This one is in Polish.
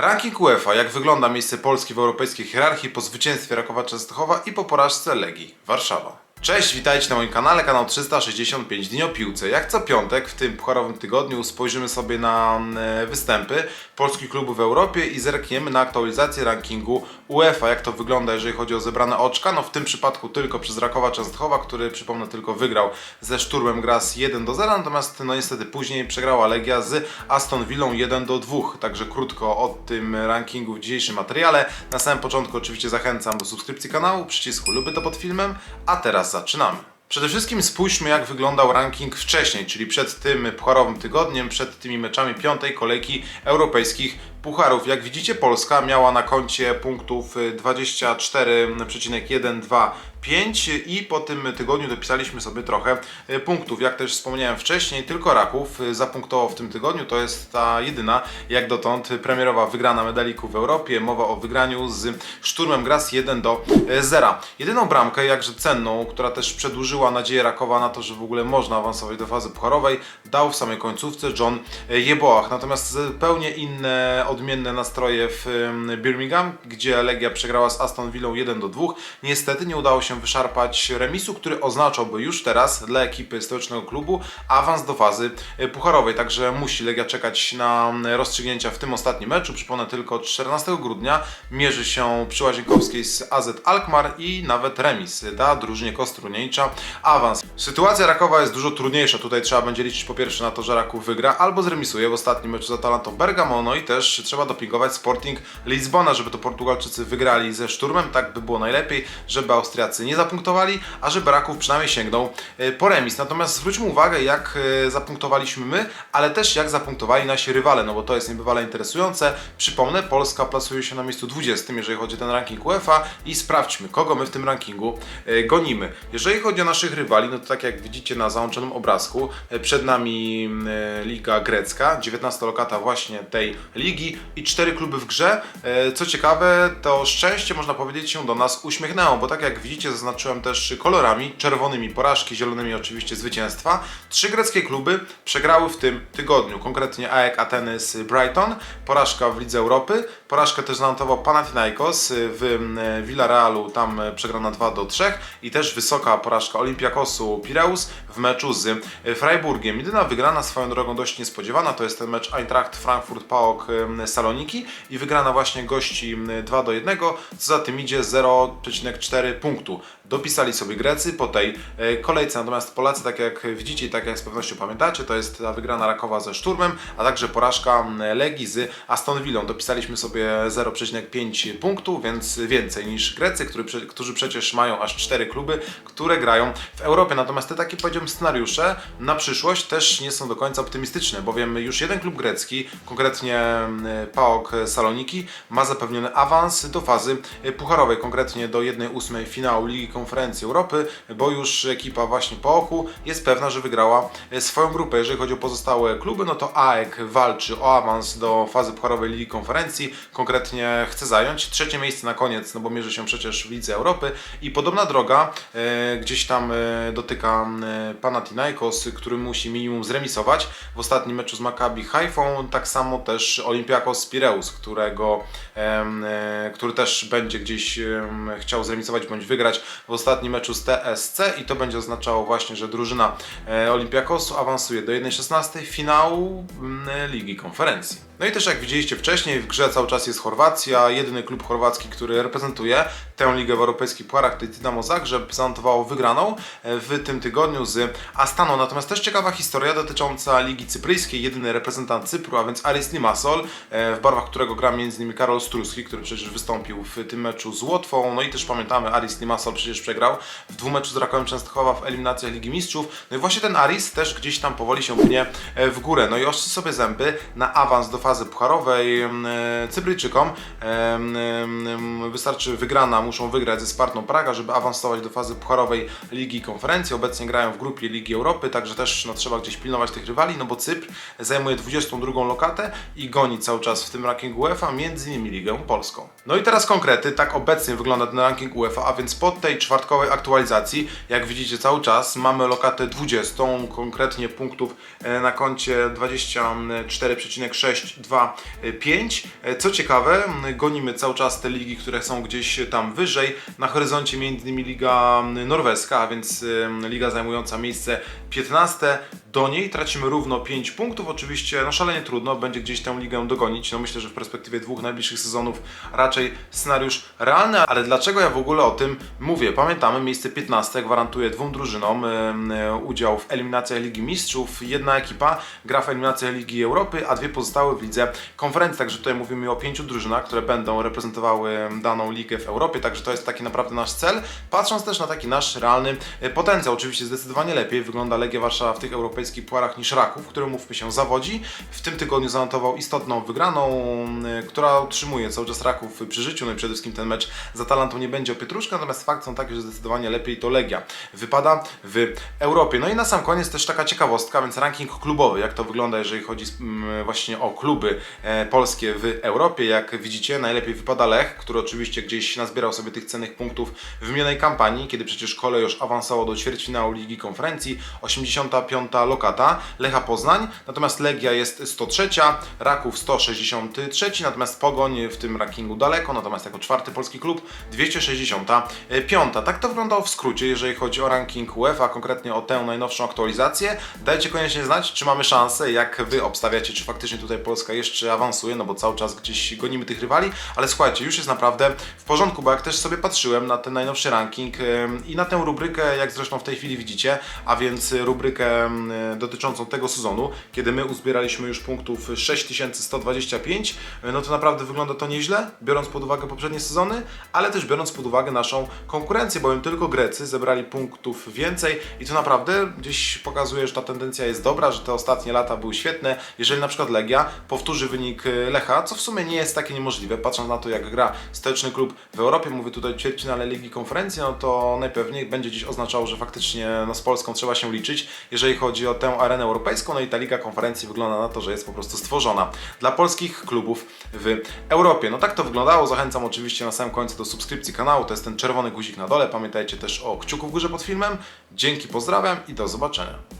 Ranking UEFA, jak wygląda miejsce Polski w europejskiej hierarchii po zwycięstwie Rakowa Częstochowa i po porażce Legii Warszawa. Cześć, witajcie na moim kanale, kanał 365 Dni o Piłce. Jak co piątek w tym pucharowym tygodniu spojrzymy sobie na e, występy polskich klubów w Europie i zerkniemy na aktualizację rankingu UEFA. Jak to wygląda, jeżeli chodzi o zebrane oczka? No w tym przypadku tylko przez Rakowa Częstochowa, który przypomnę tylko wygrał ze Szturmem Graz 1 do 0, natomiast no niestety później przegrała Legia z Aston Villą 1 do 2. Także krótko o tym rankingu w dzisiejszym materiale. Na samym początku oczywiście zachęcam do subskrypcji kanału, przycisku luby to pod filmem, a teraz zaczynamy. Przede wszystkim spójrzmy, jak wyglądał ranking wcześniej, czyli przed tym pucharowym tygodniem, przed tymi meczami piątej kolejki europejskich pucharów. Jak widzicie, Polska miała na koncie punktów y, 24,125 i po tym tygodniu dopisaliśmy sobie trochę y, punktów. Jak też wspomniałem wcześniej, tylko Raków y, zapunktował w tym tygodniu. To jest ta jedyna, jak dotąd, premierowa wygrana medaliku w Europie. Mowa o wygraniu z Szturmem Graz 1 do 0. Jedyną bramkę, jakże cenną, która też przedłużyła nadzieję Rakowa na to, że w ogóle można awansować do fazy pucharowej, dał w samej końcówce John Jeboach. Natomiast zupełnie inne, odmienne nastroje w Birmingham, gdzie Legia przegrała z Aston Villą 1 do 2. Niestety nie udało się wyszarpać remisu, który oznaczałby już teraz dla ekipy stołecznego klubu awans do fazy e, pucharowej. Także musi Legia czekać na rozstrzygnięcia w tym ostatnim meczu. Przypomnę tylko 14 grudnia mierzy się przy Łazienkowskiej z AZ Alkmaar i nawet remis da drużynie Kostruniejcza awans. Sytuacja Rakowa jest dużo trudniejsza. Tutaj trzeba będzie liczyć po pierwsze na to, że Raków wygra albo zremisuje w ostatnim meczu z Atalantą Bergamo, no i też trzeba dopingować Sporting Lizbona, żeby to Portugalczycy wygrali ze Szturmem, tak by było najlepiej, żeby Austriacy nie zapunktowali, a żeby Raków przynajmniej sięgnął e, po remis. Natomiast zwróćmy uwagę, jak e, zapunktowaliśmy my, ale też jak zapunktowali nasi rywale, no bo to jest niebywale interesujące. Przypomnę, Polska plasuje się na miejscu 20, jeżeli chodzi o ten ranking UEFA i sprawdźmy, kogo my w tym rankingu e, gonimy. Jeżeli chodzi o naszych rywali, no to tak jak widzicie na załączonym obrazku, przed nami e, Liga Grecka, 19 lokata właśnie tej ligi i cztery kluby w grze. E, Co ciekawe, to szczęście można powiedzieć się do nas uśmiechnęło, bo tak jak widzicie zaznaczyłem też kolorami, czerwonymi porażki, zielonymi oczywiście zwycięstwa. Trzy greckie kluby przegrały w tym tygodniu, konkretnie AEK Ateny z Brighton, porażka w Lidze Europy, porażkę też zanotował Panathinaikos w e, Villarealu, tam e, przegrana 2 do 3 i też wysoka porażka Olympiakosu Pireus w meczu z e, Freiburgiem. Jedyna wygrana swoją drogą dość niespodziewana to jest ten mecz Eintracht Frankfurt PAOK e, Saloniki i wygrana właśnie gości e, 2 do 1, co za tym idzie 0,4 punktu. Dopisali sobie Grecy po tej e, kolejce, natomiast Polacy, tak jak widzicie i tak jak z pewnością pamiętacie, to jest ta wygrana Rakowa ze Szturmem, a także porażka Legii z Aston Villą. Dopisaliśmy sobie 0,5 punktu, więc więcej niż Grecy, który, którzy przecież mają aż 4 kluby, które grają w Europie. Natomiast te takie powiedziałbym scenariusze na przyszłość też nie są do końca optymistyczne, bowiem już jeden klub grecki, konkretnie PAOK Saloniki, ma zapewniony awans do fazy e, pucharowej, konkretnie do 1-8 finału Ligi Konferencji Europy, bo już ekipa właśnie PAOK-u jest pewna, że wygrała e, swoją grupę. Jeżeli chodzi o pozostałe kluby, no to AEK walczy o awans do fazy pucharowej Ligi Konferencji, konkretnie chce zająć trzecie miejsce na koniec, no bo mierzy się przecież w Lidze Europy. I podobna droga e, gdzieś tam e, dotyka e, Panathinaikos, który musi minimum zremisować. W ostatnim meczu z Maccabi Haifą, tak samo też Olympiakos Pireus, którego, em, e, który też będzie gdzieś em, chciał zremisować bądź wygrać w ostatnim meczu z TSC i to będzie oznaczało właśnie, że drużyna e, Olympiakosu awansuje do 1-16 finału mm, Ligi Konferencji. No i też jak widzieliście wcześniej, w grze cały czas jest Chorwacja, jedyny klub chorwacki, który reprezentuje tę ligę w europejskich pucharach, to Dinamo Zagrzeb, zanotowało wygraną e, w tym tygodniu z Astaną. Natomiast też ciekawa historia dotycząca Ligi Cypryjskiej, jedyny reprezentant Cypru, a więc Aris Limassol, e, w barwach którego gra m.in. Karol Struski, który przecież wystąpił w tym meczu z Łotwą. No i też pamiętamy, Aris Limassol przecież przegrał w dwumeczu z Rakowem Częstochowa w eliminacjach Ligi Mistrzów. No i właśnie ten Aris też gdzieś tam powoli się pnie e, w górę. No i ostrzy sobie zęby na awans do fazy pucharowej e, Cypryjczykom. Wystarczy wygrana, muszą wygrać ze Spartą Praga, żeby awansować do fazy pucharowej Ligi Konferencji. Obecnie grają w grupie Ligi Europy, także też no, trzeba gdzieś pilnować tych rywali, no bo Cypr zajmuje 22 lokatę i goni cały czas w tym rankingu UEFA, między innymi Ligę Polską. No i teraz konkrety, tak obecnie wygląda ten ranking UEFA, a więc po tej czwartkowej aktualizacji, jak widzicie cały czas, mamy lokatę 20, konkretnie punktów e, na koncie 24,6 2, 5. Co ciekawe, gonimy cały czas te ligi, które są gdzieś tam wyżej. Na horyzoncie m.in. Liga Norweska, a więc liga zajmująca miejsce 15. Do niej tracimy równo 5 punktów. Oczywiście no szalenie trudno będzie gdzieś tę ligę dogonić. No myślę, że w perspektywie dwóch najbliższych sezonów raczej scenariusz realny. Ale dlaczego ja w ogóle o tym mówię? Pamiętamy, miejsce 15 gwarantuje dwóm drużynom e, udział w eliminacjach Ligi Mistrzów. Jedna ekipa gra w eliminacjach Ligi Europy, a dwie pozostałe w lidze konferencji. Także tutaj mówimy o pięciu drużynach, które będą reprezentowały daną ligę w Europie. Także to jest taki naprawdę nasz cel. Patrząc też na taki nasz realny e, potencjał. Oczywiście zdecydowanie lepiej wygląda Legia Warszawa w tych europejskich puarach niż Raków, który mówmy się zawodzi. W tym tygodniu zanotował istotną wygraną, e, która utrzymuje cały czas Raków przy życiu. No i przede wszystkim ten mecz z Atalantą nie będzie o pietruszkę, natomiast fakt są taki, że zdecydowanie lepiej to Legia wypada w Europie. No i na sam koniec też taka ciekawostka, więc ranking klubowy, jak to wygląda, jeżeli chodzi mm, właśnie o kluby e, polskie w Europie. Jak widzicie, najlepiej wypada Lech, który oczywiście gdzieś nazbierał sobie tych cennych punktów w minionej kampanii, kiedy przecież Kole już awansowało do ćwierćfinału Ligi Konferencji, 85. lokata Lecha Poznań, natomiast Legia jest 103, Raków 163, natomiast Pogoń w tym rankingu daleko, natomiast jako czwarty polski klub 265. Tak to wyglądało w skrócie, jeżeli chodzi o ranking UEFA, konkretnie o tę najnowszą aktualizację. Dajcie koniecznie znać, czy mamy szansę, jak Wy obstawiacie, czy faktycznie tutaj Polska jeszcze awansuje, no bo cały czas gdzieś gonimy tych rywali, ale słuchajcie, już jest naprawdę w porządku, bo jak też sobie patrzyłem na ten najnowszy ranking i na tę rubrykę, jak zresztą w tej chwili widzicie, a więc rubrykę dotyczącą tego sezonu, kiedy my uzbieraliśmy już punktów 6125, y, no to naprawdę wygląda to nieźle, biorąc pod uwagę poprzednie sezony, ale też biorąc pod uwagę naszą konkurencję, bowiem tylko Grecy zebrali punktów więcej i to naprawdę gdzieś pokazuje, że ta tendencja jest dobra, że te ostatnie lata były świetne. Jeżeli na przykład Legia powtórzy wynik y, Lecha, co w sumie nie jest takie niemożliwe, patrząc na to jak gra stołeczny klub w Europie, mówię tutaj o ćwierćfinale Ligi Konferencji, no to najpewniej będzie gdzieś oznaczało, że faktycznie no, z Polską trzeba się liczyć, jeżeli chodzi o tę arenę europejską, no i ta Liga Konferencji wygląda na to, że jest po prostu stworzona dla polskich klubów w Europie. No tak to wyglądało, zachęcam oczywiście na samym końcu do subskrypcji kanału, to jest ten czerwony guzik na dole, pamiętajcie też o kciuku w górze pod filmem. Dzięki, pozdrawiam i do zobaczenia.